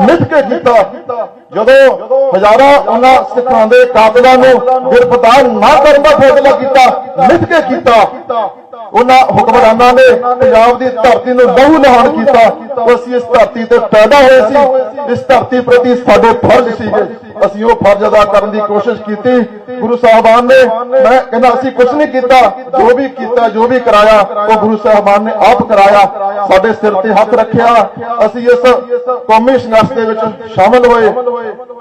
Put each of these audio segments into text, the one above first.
ਮਿੱਥ ਕੇ ਕੀਤਾ। ਜਦੋਂ ਹਜ਼ਾਰਾਂ ਉਹਨਾਂ ਸਿੱਖਾਂ ਦੇ ਕਾਤਲਾਂ ਨੂੰ ਗ੍ਰਿਫਤਾਰ ਨਾ ਕਰਨ ਦਾ ਫੈਸਲਾ ਕੀਤਾ, ਮਿੱਥ ਕੇ ਕੀਤਾ। ਉਹਨਾਂ ਹੁਕਮਰਾਨਾਂ ਨੇ ਪੰਜਾਬ ਦੀ ਧਰਤੀ ਨੂੰ ਲਹੂ ਲਹਾਨ ਕੀਤਾ। ਅਸੀਂ ਇਸ ਧਰਤੀ ਤੇ ਪੈਦਾ ਹੋਏ ਸੀ। ਇਸ ਧਰਤੀ ਪ੍ਰਤੀ ਸਾਡੇ ਫਰਜ਼ ਸੀਗੇ। ਅਸੀਂ ਉਹ ਫਰਜ਼ ਅਦਾ ਕਰਨ ਦੀ ਕੋਸ਼ਿਸ਼ ਕੀਤੀ। ਗੁਰੂ ਸਾਹਿਬਾਨ ਨੇ, ਮੈਂ ਕਹਿੰਦਾ ਅਸੀਂ ਕੁਝ ਨਹੀਂ ਕੀਤਾ। ਜੋ ਵੀ ਕੀਤਾ, ਜੋ ਵੀ ਕਰਾਇਆ, ਉਹ ਗੁਰੂ ਸਾਹਿਬਾਨ ਨੇ ਆਪ ਕਰਾਇਆ। ਸਾਡੇ ਸਿਰ ਤੇ ਹੱਥ ਰੱਖਿਆ। ਅਸੀਂ ਇਸ ਕੌਮੀ ਸੰਘਰਸ਼ ਦੇ ਵਿੱਚ ਸ਼ਾਮਲ ਹੋਏ।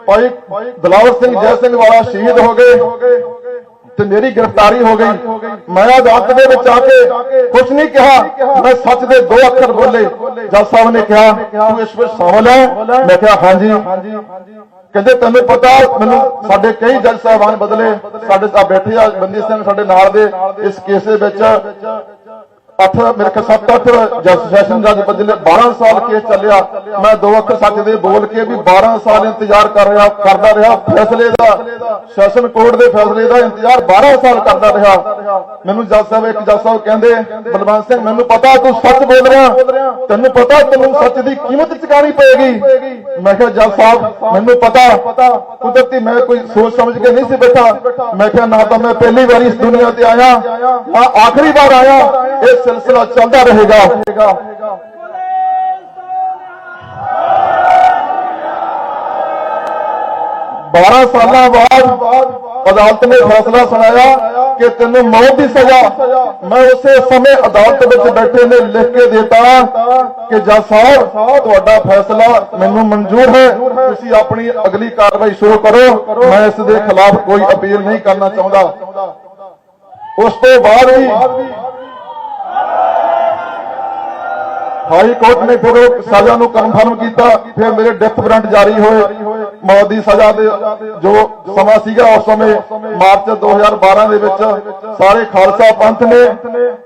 ਭਾਈ ਦਲਾਵਰ ਸਿੰਘ, ਜੈ ਸਿੰਘ ਵਾਲਾ ਸ਼ਹੀਦ ਹੋ ਗਏ। ਤੇ ਮੇਰੀ ਗ੍ਰਿਫਤਾਰੀ ਹੋ ਗਈ। ਮੈਂ ਅਦਾਲਤ ਦੇ ਵਿੱਚ ਆ ਕੇ ਕੁਝ ਨਹੀਂ ਕਿਹਾ। ਮੈਂ ਸੱਚ ਦੇ ਦੋ ਅੱਖਰ ਬੋਲੇ। ਜੱਜ ਸਾਹਿਬ ਨੇ ਕਿਹਾ, ਤੂੰ ਇਸ ਵਿੱਚ ਸ਼ਾਮਲ ਹੈ ਮੈਂ ਕਿਹਾ, ਹਾਂਜੀ। ਕਹਿੰਦੇ, ਤੈਨੂੰ ਪਤਾ, ਮੈਨੂੰ ਸਾਡੇ ਕਈ ਜੱਜ ਸਾਹਿਬਾਨ ਬਦਲੇ। ਸਾਡੇ ਸਾਹਿਬ ਬੈਠੇ ਆ, ਬੰਦੀ ਸਿੰਘ ਸਾਡੇ ਨਾਲ ਦੇ। ਇਸ ਕੇਸ ਦੇ ਵਿੱਚ ਅੱਠ ਮੇਰੇ ਖਿਆਲ ਸੱਤ ਅੱਠ ਜੱਜ ਸੈਸ਼ਨ ਜੱਜ ਬਦਲੇ 12 ਸਾਲ ਕੇਸ ਚੱਲਿਆ। ਮੈਂ ਦੋ ਅੱਖ ਸੱਚ ਦੇ ਬੋਲ ਕੇ ਵੀ 12 ਸਾਲ ਇੰਤਜ਼ਾਰ ਕਰ ਰਿਹਾ, ਕਰਦਾ ਰਿਹਾ। ਫੈਸਲੇ ਦਾ, ਸੈਸ਼ਨ ਕੋਰਟ ਦੇ ਫੈਸਲੇ ਦਾ ਇੰਤਜ਼ਾਰ 12 ਸਾਲ ਕਰਦਾ ਰਿਹਾ। ਮੈਨੂੰ ਜੱਜ ਸਾਹਿਬ, ਇੱਕ ਜੱਜ ਸਾਹਿਬ ਕਹਿੰਦੇ, ਬਲਵੰਤ ਸਿੰਘ, ਮੈਨੂੰ ਪਤਾ ਤੂੰ ਸੱਚ ਬੋਲ ਰਿਹਾ। ਤੈਨੂੰ ਪਤਾ ਤੈਨੂੰ ਸੱਚ ਦੀ ਕੀਮਤ ਚੁਕਾਣੀ ਪਏਗੀ। ਮੈਂ ਕਿਹਾ, ਜੱਜ ਸਾਹਿਬ, ਮੈਨੂੰ ਪਤਾ। ਕੁਦਰਤੀ ਮੈਂ ਕੋਈ ਸੋਚ ਸਮਝ ਕੇ ਨਹੀਂ ਸੀ ਬੈਠਾ। ਮੈਂ ਕਿਹਾ, ਨਾ ਤਾਂ ਮੈਂ ਪਹਿਲੀ ਵਾਰੀ ਇਸ ਦੁਨੀਆ ਤੇ ਆਇਆ, ਨਾ ਆਖਰੀ ਵਾਰ ਆਇਆ। ਇਹ ਸਿਲਸਿਲਾ ਚੱਲਦਾ ਰਹੇਗਾ 12 ਸਾਲਾਂ ਬਾਅਦ ਅਦਾਲਤ ਨੇ ਫੈਸਲਾ ਸੁਣਾਇਆ ਕਿ ਤੈਨੂੰ ਮੌਤ ਦੀ ਸਜ਼ਾ ਮੈਂ ਉਸੇ ਸਮੇਂ ਅਦਾਲਤ ਵਿੱਚ ਬੈਠੇ ਨੇ ਲਿਖ ਕੇ ਦਿੱਤਾ ਕਿ ਜੱਜ ਸਾਹਿਬ ਤੁਹਾਡਾ ਫੈਸਲਾ ਮੈਨੂੰ ਮਨਜ਼ੂਰ ਹੈ ਤੁਸੀਂ ਆਪਣੀ ਅਗਲੀ ਕਾਰਵਾਈ ਸ਼ੁਰੂ ਕਰੋ ਮੈਂ ਇਸ ਦੇ ਖਿਲਾਫ ਕੋਈ ਅਪੀਲ ਨਹੀਂ ਕਰਨਾ ਚਾਹੁੰਦਾ ਉਸ ਤੋਂ ਬਾਅਦ ਵੀ ਹਾਈ ਕੋਰਟ ਨੇ ਫਿਰ ਉਹ ਸਜ਼ਾ ਨੂੰ ਕਨਫਰਮ ਕੀਤਾ, ਫਿਰ ਮੇਰੇ ਡੈਥ ਵਾਰੰਟ ਜਾਰੀ ਹੋਏ। ਮੌਤ ਦੀ ਸਜ਼ਾ ਦੇ ਜੋ ਸਮਾਂ ਸੀਗਾ ਉਸ ਸਮੇਂ, ਮਾਰਚ 2012 ਦੇ ਵਿੱਚ ਸਾਰੇ ਖਾਲਸਾ ਪੰਥ ਨੇ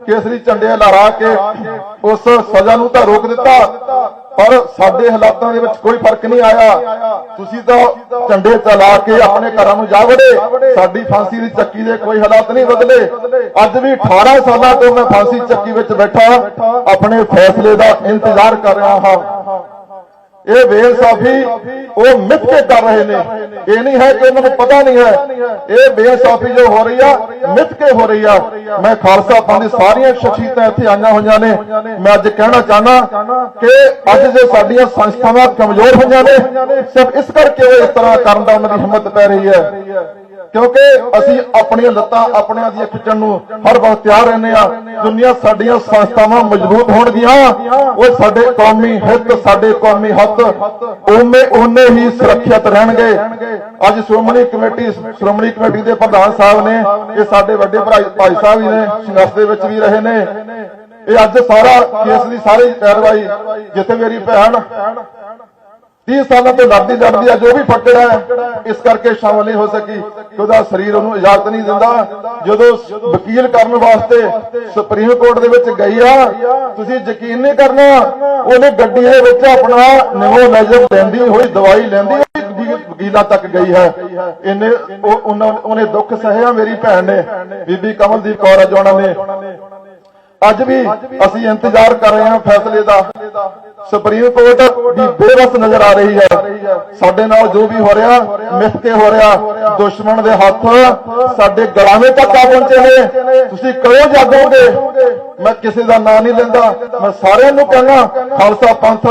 ਕੇਸਰੀ ਝੰਡੇ ਲਹਿਰਾ ਕੇ ਉਸ ਸਜ਼ਾ ਨੂੰ ਤਾਂ ਰੋਕ ਦਿੱਤਾ, ਪਰ ਸਾਡੇ ਹਾਲਾਤਾਂ ਦੇ ਵਿੱਚ ਕੋਈ ਫ਼ਰਕ ਨਹੀਂ ਆਇਆ। ਤੁਸੀਂ ਤਾਂ ਝੰਡੇ ਚਲਾ ਕੇ ਆਪਣੇ ਘਰਾਂ ਨੂੰ ਜਾ ਵੜੇ ਸਾਡੀ ਫਾਂਸੀ ਦੀ ਚੱਕੀ ਦੇ ਕੋਈ ਹਾਲਾਤ ਨਹੀਂ ਬਦਲੇ। ਅੱਜ ਵੀ 18 ਸਾਲਾਂ ਤੋਂ ਮੈਂ ਫਾਂਸੀ ਚੱਕੀ ਵਿੱਚ ਬੈਠਾ, ਆਪਣੇ ਫੈਸਲੇ ਦਾ ਇੰਤਜ਼ਾਰ ਕਰ ਰਿਹਾ ਹਾਂ। ਇਹ ਬੇਇਨਸਾਫੀ ਉਹ ਮਿੱਥ ਕੇ ਕਰ ਰਹੇ ਨੇ। ਇਹ ਨਹੀਂ ਹੈ ਕਿ ਇਹਨਾਂ ਨੂੰ ਪਤਾ ਨਹੀਂ ਹੈ। ਇਹ ਬੇਇਨਸਾਫੀ ਜੋ ਹੋ ਰਹੀ ਆ ਮਿੱਥ ਕੇ ਹੋ ਰਹੀ ਆ। ਮੈਂ ਖਾਲਸਾ ਪੰਥ ਦੀ ਸਾਰੀਆਂ ਸ਼ਖਸੀਅਤਾਂ ਇੱਥੇ ਆਈਆਂ ਹੋਈਆਂ ਨੇ। ਮੈਂ ਅੱਜ ਕਹਿਣਾ ਚਾਹਨਾ ਕਿ ਅੱਜ ਜੇ ਸਾਡੀਆਂ ਸੰਸਥਾਵਾਂ ਕਮਜ਼ੋਰ ਹੋਈਆਂ ਨੇ, ਸਿਰਫ ਇਸ ਕਰਕੇ ਉਹ ਇਸ ਤਰ੍ਹਾਂ ਕਰਨ ਦਾ ਉਹਨਾਂ ਦੀ ਹਿੰਮਤ ਪੈ ਰਹੀ ਹੈ। ਕਿਉਂਕਿ ਅਸੀਂ ਆਪਣੀਆਂ ਲੱਤਾਂ ਆਪਣਿਆਂ ਦੀਆਂ ਖਿੱਚਣ ਨੂੰ ਹਰ ਵਕਤ ਤਿਆਰ ਰਹਿੰਦੇ ਆ ਦੁਨੀਆ ਸਾਡੀਆਂ ਸੰਸਥਾਵਾਂ ਮਜ਼ਬੂਤ ਹੋਣਗੀਆਂ। ਉਹ ਸਾਡੇ ਕੌਮੀ ਹਿੱਤ ਸਾਡੇ ਕੌਮੀ ਹੱਕ ਉਹਨੇ ਉਹਨੇ ਹੀ ਸੁਰੱਖਿਅਤ ਰਹਿਣਗੇ। ਅੱਜ ਸ਼੍ਰੋਮਣੀ ਕਮੇਟੀ ਸ਼੍ਰੋਮਣੀ ਕਮੇਟੀ ਦੇ ਪ੍ਰਧਾਨ ਸਾਹਿਬ ਨੇ ਇਹ ਸਾਡੇ ਵੱਡੇ ਭਰਾ ਭਾਈ ਸਾਹਿਬ ਵੀ ਨੇ ਸੰਘਰਸ਼ ਦੇ ਵਿੱਚ ਵੀ ਰਹੇ ਨੇ। ਇਹ ਅੱਜ ਸਾਰਾ ਕੇਸ ਦੀ ਸਾਰੀ ਕਾਰਵਾਈ ਜਿੱਥੇ ਮੇਰੀ ਭੈਣ 30 ਸਾਲਾਂ ਤੋਂ ਲੜਦੀ ਲੜਦੀ ਆ, ਜੋ ਵੀ ਫੱਟੜ ਹੈ, ਇਸ ਕਰਕੇ ਸ਼ਾਮਲ ਨਹੀਂ ਹੋ ਸਕੀ। ਕਿ ਉਹਦਾ ਸਰੀਰ ਉਹਨੂੰ ਇਜਾਜ਼ਤ ਨਹੀਂ ਦਿੰਦਾ। ਜਦੋਂ ਵਕੀਲ ਕਰਨ ਵਾਸਤੇ ਸੁਪਰੀਮ ਕੋਰਟ ਦੇ ਵਿੱਚ ਗਈ ਆ, ਤੁਸੀਂ ਯਕੀਨ ਨਹੀਂ ਕਰਨਾ, ਉਹਨੇ ਗੱਡੀ ਦੇ ਵਿੱਚ ਆਪਣਾ ਨਿਮੋ ਲੈਂਦੀ ਹੋਈ, ਦਵਾਈ ਲੈਂਦੀ ਹੋਈ ਵਕੀਲਾਂ ਤੱਕ ਗਈ ਹੈ। ਇਹਨੇ ਉਹਨੇ ਦੁੱਖ ਸਹਿਆ ਮੇਰੀ ਭੈਣ ਨੇ, ਬੀਬੀ ਕਮਲਦੀਪ ਕੌਰ ਜੋਣਾ ਨੇ। ਅੱਜ ਵੀ ਅਸੀਂ ਇੰਤਜ਼ਾਰ ਕਰ ਰਹੇ ਹਾਂ ਫੈਸਲੇ ਦਾ। ਸੁਪਰੀਮ ਕੋਰਟ ਦੀ ਬੇਵਸ ਨਜ਼ਰ ਆ ਰਹੀ ਹੈ। ਸਾਡੇ ਨਾਲ ਜੋ ਵੀ ਹੋ ਰਿਹਾ ਮਿੱਥ ਕੇ ਹੋ ਰਿਹਾ, ਦੁਸ਼ਮਣ ਦੇ ਹੱਥ ਸਾਡੇ ਗਲਾਵੇਂ ਤੱਕ ਆ ਪਹੁੰਚੇ ਨੇ। ਤੁਸੀਂ ਕਦੋਂ ਜਾਗੋਗੇ? ਮੈਂ ਕਿਸੇ ਦਾ ਨਾਂ ਨਹੀਂ ਲੈਂਦਾ। ਮੈਂ ਸਾਰਿਆਂ ਨੂੰ ਕਹਿੰਦਾ, ਖਾਲਸਾ ਪੰਥ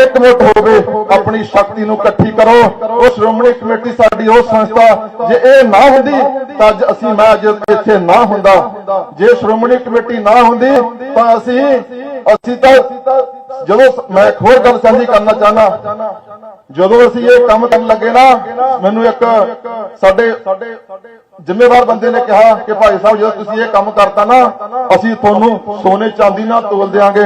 ਇਕਮੁੱਠ ਹੋਵੇ, ਆਪਣੀ ਸ਼ਕਤੀ ਨੂੰ ਇਕੱਠੀ ਕਰੋ। ਉਹ ਸ਼੍ਰੋਮਣੀ ਕਮੇਟੀ ਸਾਡੀ ਉਹ ਸੰਸਥਾ, ਜੇ ਇਹ ਨਾ ਹੁੰਦੀ, ਤਾਂ ਅੱਜ ਅਸੀਂ, ਮੈਂ ਅੱਜ ਇੱਥੇ ਨਾ ਹੁੰਦਾ। ਜੇ ਸ਼੍ਰੋਮਣੀ ਕਮੇਟੀ ਨਾ ਹੁੰਦੀ, ਤਾਂ ਅਸੀਂ ਅਸੀਂ ਤਾਂ ਜਦੋਂ ਮੈਂ ਇੱਕ ਹੋਰ ਗੱਲ ਸਾਂਝੀ ਕਰਨਾ ਚਾਹਨਾ ਜਦੋਂ ਅਸੀਂ ਇਹ ਕੰਮ ਕਰਨ ਲੱਗੇ ਨਾ, ਮੈਨੂੰ ਇੱਕ ਸਾਡੇ ਜ਼ਿੰਮੇਵਾਰ ਬੰਦੇ ਨੇ ਕਿਹਾ ਕਿ ਭਾਈ ਸਾਹਿਬ, ਜਦੋਂ ਤੁਸੀਂ ਇਹ ਕੰਮ ਕਰਤਾ ਨਾ, ਅਸੀਂ ਤੁਹਾਨੂੰ ਸੋਨੇ ਚਾਂਦੀ ਨਾਲ ਤੋਲ ਦੇਾਂਗੇ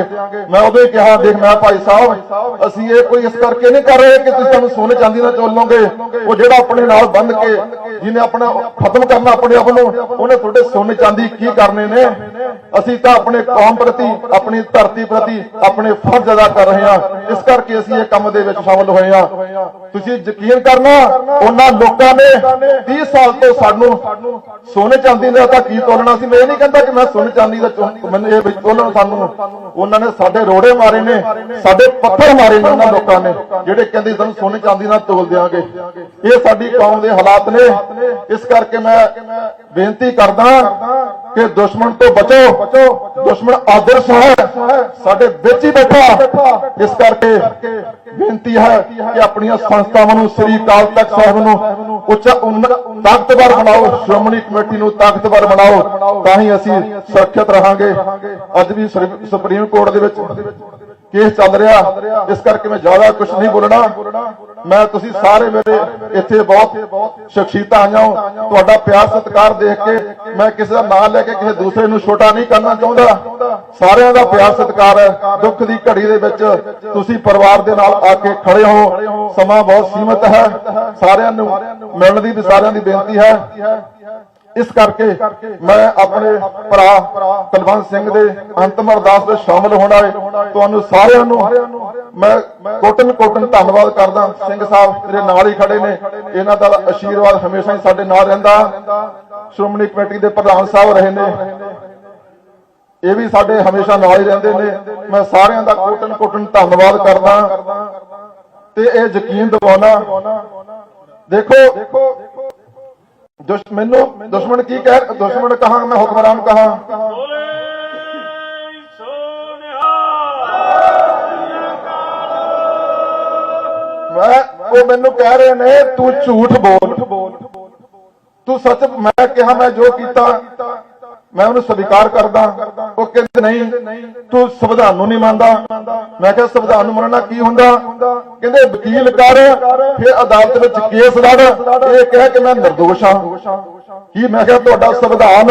ਮੈਂ ਉਦੋਂ ਹੀ ਕਿਹਾ, ਦੇਖ ਮੈਂ ਭਾਈ ਸਾਹਿਬ, ਅਸੀਂ ਇਹ ਕੋਈ ਇਸ ਕਰਕੇ ਨਹੀਂ ਕਰ ਰਹੇ ਕਿ ਤੁਸੀਂ ਸਾਨੂੰ ਸੋਨੇ ਚਾਂਦੀ ਨਾਲ ਤੋਲ ਲਓਗੇ। ਉਹ ਜਿਹੜਾ ਆਪਣੇ ਨਾਲ ਬੰਦ ਕੇ ਜਿਹਨੇ ਆਪਣਾ ਖਤਮ ਕਰਨਾ ਆਪਣੇ ਆਪ ਨੂੰ, ਉਹਨੇ ਤੁਹਾਡੇ ਸੋਨੇ ਚਾਂਦੀ ਕੀ ਕਰਨੇ ਨੇ? ਅਸੀਂ ਤਾਂ ਆਪਣੇ ਕੌਮ ਪ੍ਰਤੀ, ਆਪਣੀ ਧਰਤੀ ਪ੍ਰਤੀ ਆਪਣੇ ਫਰਜ਼ ਅਦਾ ਕਰ ਰਹੇ ਹਾਂ। ਇਸ ਕਰਕੇ ਅਸੀਂ ਇਹ ਕੰਮ ਦੇ ਵਿੱਚ ਸ਼ਾਮਲ ਹੋਏ ਹਾਂ। ਤੁਸੀਂ ਯਕੀਨ ਕਰਨਾ, ਉਹਨਾਂ ਲੋਕਾਂ ਨੇ 30 ਸਾਲ ਤੋਂ ਸਾਨੂੰ ਸੋਨੇ ਚਾਂਦੀ ਦਾ ਤਾਂ ਕੀ ਤੋਲਣਾ ਸੀ? ਮੈਂ ਇਹ ਨਹੀਂ ਕਹਿੰਦਾ ਕਿ ਮੈਂ ਸੋਨੇ ਚਾਂਦੀ ਦਾ ਮੈਨੂੰ ਇਹ ਵਿੱਚ ਤੋਲਣ ਸਾਨੂੰ। ਉਹਨਾਂ ਨੇ ਸਾਡੇ ਰੋੜੇ ਮਾਰੇ ਨੇ, ਸਾਡੇ ਪੱਥਰ ਮਾਰੇ ਨੇ ਉਹਨਾਂ ਲੋਕਾਂ ਨੇ, ਜਿਹੜੇ ਕਹਿੰਦੇ ਸਾਨੂੰ ਸੋਨੇ ਚਾਂਦੀ ਨਾਲ ਤੋਲ ਦਿਆਂਗੇ। ਇਹ ਸਾਡੀ ਕੌਮ ਦੇ ਹਾਲਾਤ ਨੇ। ਇਸ ਕਰਕੇ ਮੈਂ ਬੇਨਤੀ ਕਰਦਾ ਕਿ ਦੁਸ਼ਮਣ ਤੋਂ ਬਚੋ। ਦੁਸ਼ਮਣ ਆਦਰਸ਼ ਹੈ। ਸਾਡੇ ਵਿੱਚ ਹੀ ਬੈਠਾ। ਇਸ ਕਰਕੇ ਬੇਨਤੀ ਹੈ ਕਿ ਆਪਣੀਆਂ ਸੰਸਥਾਵਾਂ ਨੂੰ ਸ੍ਰੀ ਅਕਾਲ ਤਖਤ ਸਾਹਿਬ ਨੂੰ ਉੱਚ ਉਨ- ਤਾਕਤਵਰ ਬਣਾਓ, ਸ਼੍ਰੋਮਣੀ ਕਮੇਟੀ ਨੂੰ ਤਾਕਤਵਰ ਬਣਾਓ, ਤਾਂ ਹੀ ਅਸੀਂ ਸੁਰੱਖਿਅਤ ਰਹਾਂਗੇ। ਅੱਜ ਵੀ ਸੁਪਰੀਮ ਕੋਰਟ ਦੇ ਵਿੱਚ ਕੇਸ ਚੱਲ ਰਿਹਾ? ਇਸ ਕਰਕੇ ਮੈਂ ਜ਼ਿਆਦਾ ਕੁਝ ਨਹੀਂ ਬੋਲਣਾ। ਮੈਂ ਤੁਸੀਂ ਸਾਰੇ ਮੇਰੇ ਇੱਥੇ ਬਹੁਤ ਸ਼ਖਸੀਅਤਾਂ ਆਈਆਂ ਤੁਹਾਡਾ ਪਿਆਰ ਸਤਿਕਾਰ ਦੇਖ ਕੇ ਮੈਂ ਕਿਸੇ ਦਾ ਨਾਮ ਲੈ ਕੇ ਕਿਸੇ ਦੂਸਰੇ ਨੂੰ ਛੋਟਾ ਨਹੀਂ ਕਰਨਾ ਚਾਹੁੰਦਾ। ਸਾਰਿਆਂ ਦਾ ਪਿਆਰ ਸਤਿਕਾਰ ਹੈ। ਦੁੱਖ ਦੀ ਘੜੀ ਦੇ ਵਿੱਚ ਤੁਸੀਂ ਪਰਿਵਾਰ ਦੇ ਨਾਲ ਆ ਕੇ ਖੜੇ ਹੋ। ਸਮਾਂ ਬਹੁਤ ਸੀਮਤ ਹੈ। ਸਾਰਿਆਂ ਨੂੰ ਮਿਲਣ ਦੀ ਵੀ ਸਾਰਿਆਂ ਦੀ ਬੇਨਤੀ ਹੈ। ਇਸ ਕਰਕੇ ਮੈਂ ਆਪਣੇ ਭਰਾ ਕੁਲਵੰਤ ਸਿੰਘ ਦੇ ਅੰਤਮ ਅਰਦਾਸ ਵਿੱਚ ਸ਼ਾਮਲ ਹੋਣਾ ਹੈ ਤੁਹਾਨੂੰ ਸਾਰਿਆਂ ਨੂੰ ਮੈਂ ਕੋਟਨ ਕੋਟਨ ਧੰਨਵਾਦ ਕਰਦਾ। ਸਿੰਘ ਸਾਹਿਬ ਮੇਰੇ ਨਾਲ ਹੀ ਖੜੇ ਨੇ। ਇਹਨਾਂ ਦਾ ਆਸ਼ੀਰਵਾਦ ਹਮੇਸ਼ਾ ਹੀ ਸਾਡੇ ਨਾਲ ਰਹਿੰਦਾ। ਸ਼੍ਰੋਮਣੀ ਕਮੇਟੀ ਦੇ ਪ੍ਰਧਾਨ ਸਾਹਿਬ ਰਹੇ ਨੇ। ਇਹ ਵੀ ਸਾਡੇ ਹਮੇਸ਼ਾ ਨਾਲ ਹੀ ਰਹਿੰਦੇ ਨੇ। ਮੈਂ ਸਾਰਿਆਂ ਦਾ ਕੋਟਨ ਕੋਟਨ ਧੰਨਵਾਦ ਕਰਦਾ। ਤੇ ਇਹ ਯਕੀਨ ਦਿਵਾਉਣਾ। ਦੇਖੋ ਮੈਨੂੰ ਦੁਸ਼ਮਣ ਕੀ ਕਹਿ ਦੁਸ਼ਮਣ ਕਹਾ ਮੈਂ ਹੁਕਮਰਾਨ ਸੋਨਿਹਾ ਮੈਂ ਉਹ ਮੈਨੂੰ ਕਹਿ ਰਹੇ ਨੇ ਤੂੰ ਝੂਠ ਬੋਲ। ਤੂੰ ਸੱਚ ਮੈਂ ਕਿਹਾ ਮੈਂ ਜੋ ਕੀਤਾ ਮੈਂ ਉਹਨੂੰ ਸਵੀਕਾਰ ਕਰਦਾ। ਉਹ ਕਹਿੰਦੇ ਨਹੀਂ, ਤੂੰ ਸੰਵਿਧਾਨ ਨੂੰ ਨਹੀਂ ਮੰਨਦਾ। ਮੈਂ ਕਿਹਾ, ਸੰਵਿਧਾਨ ਨੂੰ ਮੰਨਣਾ ਕੀ ਹੁੰਦਾ? ਕਹਿੰਦੇ ਵਕੀਲ ਕਰ, ਫਿਰ ਅਦਾਲਤ ਵਿੱਚ ਕੇਸ ਲੜ। ਇਹ ਕਹਿ ਕਿ ਮੈਂ ਨਿਰਦੋਸ਼ ਹਾਂ। ਕੀ ਮੈਂ ਕਿਹਾ, ਤੁਹਾਡਾ ਸੰਵਿਧਾਨ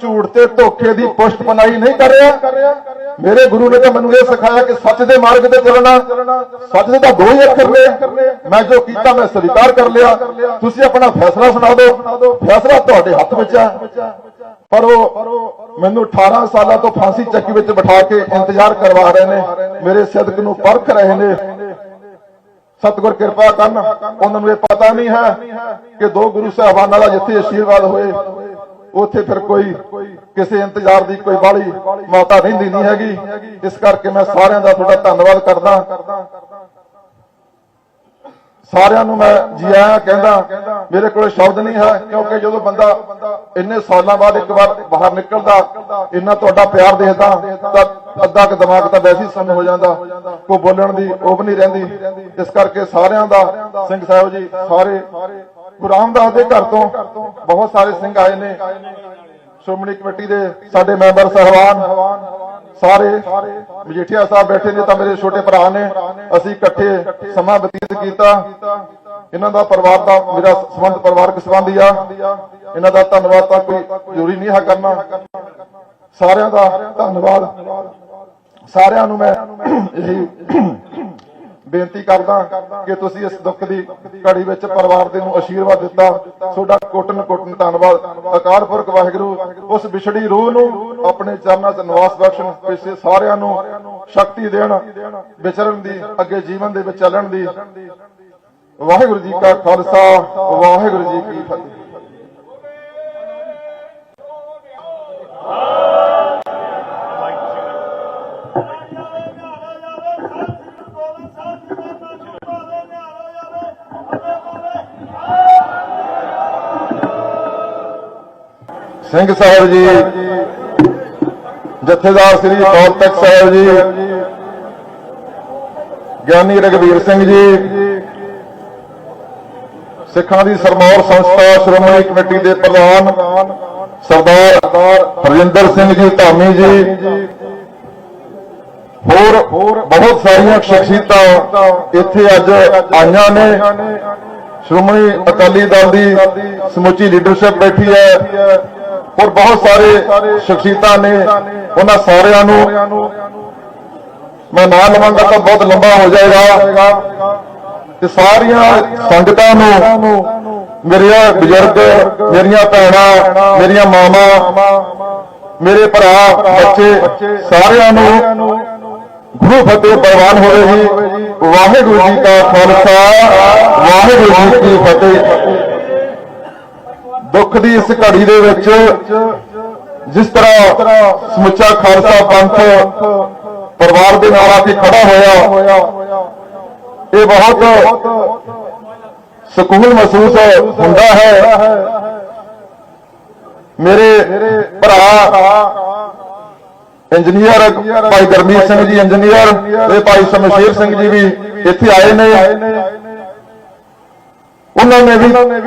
ਝੂਠ ਤੇ ਧੋਖੇ ਦੀ ਪੁਸ਼ਟ ਪਨਾਈ ਨਹੀਂ ਕਰ ਰਿਹਾ? ਮੇਰੇ ਗੁਰੂ ਨੇ ਤਾਂ ਮੈਨੂੰ ਇਹ ਸਿਖਾਇਆ ਕਿ ਸੱਚ ਦੇ ਮਾਰਗ ਤੇ ਚੱਲਣਾ। ਸੱਚ ਦੇ ਤਾਂ ਦੋ ਹੀ ਅੱਖਰ ਨੇ। ਮੈਂ ਜੋ ਕੀਤਾ, ਮੈਂ ਸਵੀਕਾਰ ਕਰ ਲਿਆ। ਤੁਸੀਂ ਆਪਣਾ ਫੈਸਲਾ ਸੁਣਾ ਦਿਓ। ਫੈਸਲਾ ਤੁਹਾਡੇ ਹੱਥ ਵਿੱਚ ਹੈ। ਪਰ ਉਹ ਮੈਨੂੰ 18 ਸਾਲਾਂ ਤੋਂ ਫਾਂਸੀ ਚੱਕੀ ਵਿੱਚ ਬਿਠਾ ਕੇ ਇੰਤਜ਼ਾਰ ਕਰਵਾ ਰਹੇ ਨੇ। ਮੇਰੇ ਸਿਦਕ ਨੂੰ ਪਰਖ ਰਹੇ ਨੇ। ਸਤਿਗੁਰ ਕਿਰਪਾ ਕਰਨ, ਉਹਨਾਂ ਨੂੰ ਇਹ ਪਤਾ ਨਹੀਂ ਹੈ ਕਿ ਦੋ ਗੁਰੂ ਸਾਹਿਬਾਨਾਂ ਦਾ ਜਿੱਥੇ ਆਸ਼ੀਰਵਾਦ ਹੋਏ। ਉੱਥੇ ਫਿਰ ਕੋਈ ਕਿਸੇ ਇੰਤਜ਼ਾਰ ਦੀ ਕੋਈ ਬਾਲੀ ਮਾਤਾ ਰਹਿੰਦੀ ਨਹੀਂ ਹੈਗੀ। ਇਸ ਕਰਕੇ ਮੈਂ ਸਾਰਿਆਂ ਦਾ ਤੁਹਾਡਾ ਧੰਨਵਾਦ ਕਰਦਾ। ਸਾਰਿਆਂ ਨੂੰ ਮੈਂ ਜੀ ਆਇਆਂ ਕਹਿੰਦਾ, ਮੇਰੇ ਕੋਲ ਸ਼ਬਦ ਨਹੀਂ ਹੈ, ਕਿਉਂਕਿ ਜਦੋਂ ਬੰਦਾ ਇੰਨੇ ਸਾਲਾਂ ਬਾਅਦ ਇੱਕ ਵਾਰ ਬਾਹਰ ਨਿਕਲਦਾ, ਇੰਨਾ ਤੁਹਾਡਾ ਪਿਆਰ ਦੇਖਦਾ, ਤਾਂ ਅੱਧਾ ਕੁ ਦਿਮਾਗ ਤਾਂ ਵੈਸੇ ਹੀ ਸੁੰਨ ਹੋ ਜਾਂਦਾ, ਕੋਈ ਬੋਲਣ ਦੀ ਉਹ ਵੀ ਨਹੀਂ ਰਹਿੰਦੀ। ਇਸ ਕਰਕੇ ਸਾਰਿਆਂ ਦਾ, ਸਿੰਘ ਸਾਹਿਬ ਜੀ, ਸਾਰੇ ਗੁਰੂ ਰਾਮਦਾਸ ਦੇ ਘਰ ਤੋਂ ਬਹੁਤ ਸਾਰੇ ਸਿੰਘ ਆਏ ਨੇ। ਸ਼੍ਰੋਮਣੀ ਕਮੇਟੀ ਦੇ ਸਾਡੇ ਮੈਂਬਰ ਸਹਿਬਾਨ ਸਾਰੇ ਮਜੀਠੀਆ ਸਾਹਿਬ ਬੈਠੇ ਨੇ ਤਾਂ ਮੇਰੇ ਛੋਟੇ ਭਰਾ ਨੇ। ਅਸੀਂ ਇਕੱਠੇ ਸਮਾਂ ਬਤੀਤ ਕੀਤਾ। ਇਹਨਾਂ ਦਾ ਪਰਿਵਾਰ ਦਾ ਮੇਰਾ ਸੰਬੰਧ ਪਰਿਵਾਰਕ ਸੰਬੰਧੀ ਆ। ਇਹਨਾਂ ਦਾ ਧੰਨਵਾਦ ਤਾਂ ਕੋਈ ਜ਼ਰੂਰੀ ਨਹੀਂ ਹੈ ਕਰਨਾ। ਸਾਰਿਆਂ ਦਾ ਧੰਨਵਾਦ। ਸਾਰਿਆਂ ਨੂੰ ਮੈਂ ਇਹੀ ਬੇਨਤੀ ਕਰਦਾ ਕਿ ਤੁਸੀਂ ਇਸ ਦੁੱਖ ਦੀ ਘੜੀ ਵਿੱਚ ਪਰਿਵਾਰ ਦੇ ਨੂੰ ਆਸ਼ੀਰਵਾਦ ਦਿੱਤਾ। ਤੁਹਾਡਾ ਕੋਟਨ ਕੋਟਨ ਧੰਨਵਾਦ। ਅਕਾਲ ਪੁਰਖ ਵਾਹਿਗੁਰੂ, ਉਸ ਵਿਛੜੀ ਰੂਹ ਨੂੰ ਆਪਣੇ ਚਰਨਾਂ 'ਚ ਨਿਵਾਸ ਬਖਸ਼ਣ ਪਿਛੇ ਸਾਰਿਆਂ ਨੂੰ ਸ਼ਕਤੀ ਦੇਣ, ਵਿਚਰਨ ਦੀ, ਅੱਗੇ ਜੀਵਨ ਦੇ ਵਿੱਚ ਚੱਲਣ ਦੀ। ਵਾਹਿਗੁਰੂ ਜੀ ਕਾ ਖਾਲਸਾ, ਵਾਹਿਗੁਰੂ ਜੀ ਕੀ ਫਤਿਹ। ਸਿੰਘ ਸਾਹਿਬ ਜੀ ਜਥੇਦਾਰ ਸ੍ਰੀ ਅਕਾਲ ਤਖਤ ਸਾਹਿਬ ਜੀ, ਗਿਆਨੀ ਰਗਵੀਰ ਸਿੰਘ ਜੀ, ਸਿੱਖਾਂ ਦੀ ਸਰਮੌਰ ਸੰਸਥਾ ਸ਼੍ਰੋਮਣੀ ਕਮੇਟੀ ਦੇ ਪ੍ਰਧਾਨ ਸਰਦਾਰ ਹਰਜਿੰਦਰ ਸਿੰਘ ਜੀ ਧਾਮੀ ਜੀ, ਹੋਰ ਬਹੁਤ ਸਾਰੀਆਂ ਸ਼ਖਸੀਅਤਾਂ ਇੱਥੇ ਅੱਜ ਆਈਆਂ ਨੇ। ਸ਼੍ਰੋਮਣੀ ਅਕਾਲੀ ਦਲ ਦੀ ਸਮੁੱਚੀ ਲੀਡਰਸ਼ਿਪ ਬੈਠੀ ਹੈ। ਹੋਰ ਬਹੁਤ ਸਾਰੇ ਸ਼ਖਸੀਅਤਾਂ ਨੇ। ਉਹਨਾਂ ਸਾਰਿਆਂ ਨੂੰ ਮੈਂ ਨਾਂ ਲਵਾਂਗਾ ਤਾਂ ਬਹੁਤ ਲੰਬਾ ਹੋ ਜਾਏਗਾ। ਤੇ ਸਾਰੀਆਂ ਸੰਗਤਾਂ ਨੂੰ ਮੇਰੇ ਬਜ਼ੁਰਗ, ਮੇਰੀਆਂ ਭੈਣਾਂ, ਮੇਰੀਆਂ ਮਾਵਾਂ, ਮੇਰੇ ਭਰਾ, ਬੱਚੇ ਸਾਰਿਆਂ ਨੂੰ ਗੁਰੂ ਫਤਿਹ ਪ੍ਰਵਾਨ ਹੋਵੇ ਜੀ। ਵਾਹਿਗੁਰੂ ਜੀ ਕਾ ਖਾਲਸਾ, ਵਾਹਿਗੁਰੂ ਜੀ ਕੀ ਫਤਿਹ। ਦੁੱਖ ਦੀ ਇਸ ਘੜੀ ਦੇ ਵਿੱਚ ਜਿਸ ਤਰ੍ਹਾਂ ਸਮੁੱਚਾ ਖਾਲਸਾ ਪੰਥ ਪਰਿਵਾਰ ਦੇ ਨਾਲ ਆ ਕੇ ਖੜਾ ਹੋਇਆ, ਇਹ ਬਹੁਤ ਸਕੂਨ ਮਹਿਸੂਸ ਹੁੰਦਾ ਹੈ। ਮੇਰੇ ਭਰਾ ਇੰਜੀਨੀਅਰ ਭਾਈ ਗਰਮੀਤ ਸਿੰਘ ਜੀ, ਇੰਜੀਨੀਅਰ ਤੇ ਭਾਈ ਸ਼ਮਸ਼ੇਰ ਸਿੰਘ ਜੀ ਵੀ ਇੱਥੇ ਆਏ ਨੇ। ਉਹਨਾਂ ਨੇ ਵੀ